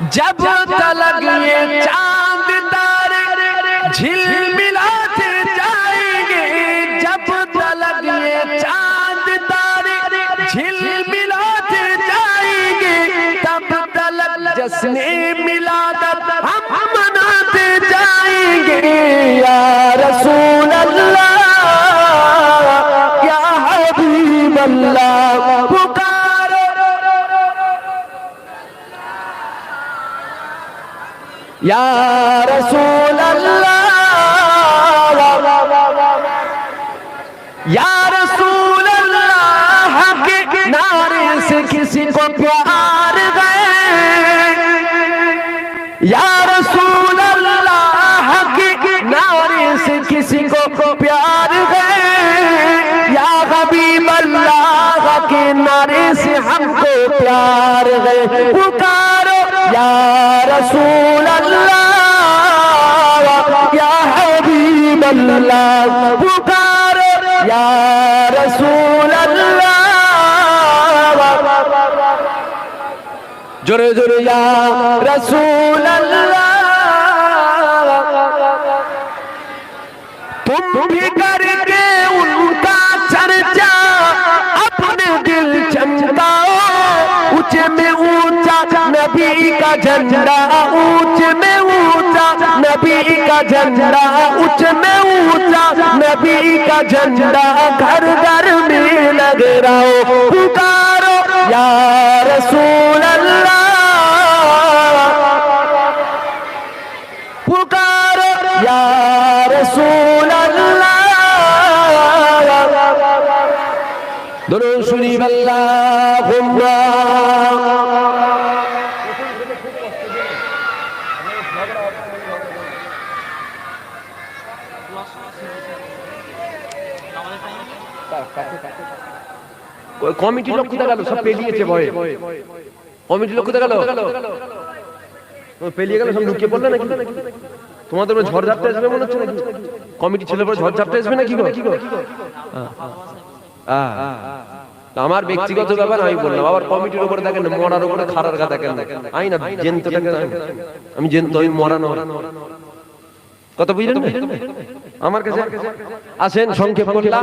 جب تلک یہ چاند تارے جھل ملاتے جائیں گے۔ جب تلک یہ چاند تارے جھل ملاتے جائیں گے۔ تب تلک جسن ملادت ہم مناتے جائیں گے۔ یا رسول اللہ یا رسول اللہ، یا رسول اللہ کے نعرے سے کسی کو پیار گئے یا رسول اللہ کے نعرے سے کسی کو پیار گئے یا حبیب اللہ کے نعرے سے ہم کو پیار گئے پکارو اللہ پکارو یا رسول اللہ۔ جرے جرے یا رسول اللہ۔ تم بھی کر کے ان کا چرچا اپنے دل چمکاؤ اونچے میں اونچا نبی کا جھنڈا، اونچے میں کا جھنڈا اونچے میں اونچا نبی کا جھنڈا، گھر گھر میں لگ رہا پکارو یا رسول اللہ۔ پکارو یا رسول اللہ۔ درود شریف اللہ اللہم۔ কমিটি লোক কোথায় গেল সব পেলিয়েছে ভয়ে কমিটি লোক কোথায় গেল পেলিয়ে গেল সব লুকিয়ে পড়লে নাকি তোমাদের ঝড় ঝাপটা আসবে মনে হচ্ছে নাকি কমিটি ছেলের উপরে ঝড় ঝাপটা আসবে নাকি আমার ব্যক্তিগত ব্যাপার আমি বললাম আবার কমিটির উপরে দেখেন মরার উপরে খারার গা দেখেন আই না জেন্তটাকে আমি জেন্ত আমি মরানো কত বুঝলেন আমার কাছে আসেন সংক্ষেপ করলাম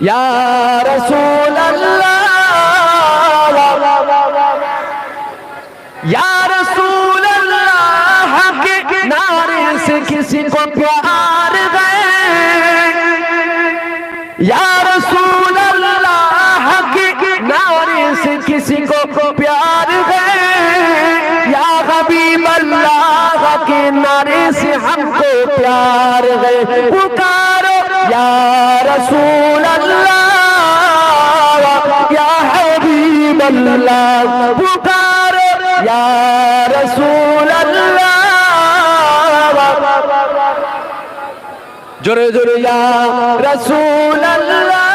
یا رسول اللہ، یا رسول اللہ کے نعرے سے کسی کو پیار گئے یا رسول اللہ کے نعرے سے کسی کو پیار گئے یا حبیب اللہ کے نعرے سے ہم کو پیار گئے پکارو یا رسول اللہ یا حبیب اللہ پکارو یا رسول اللہ جرے جرے یا رسول اللہ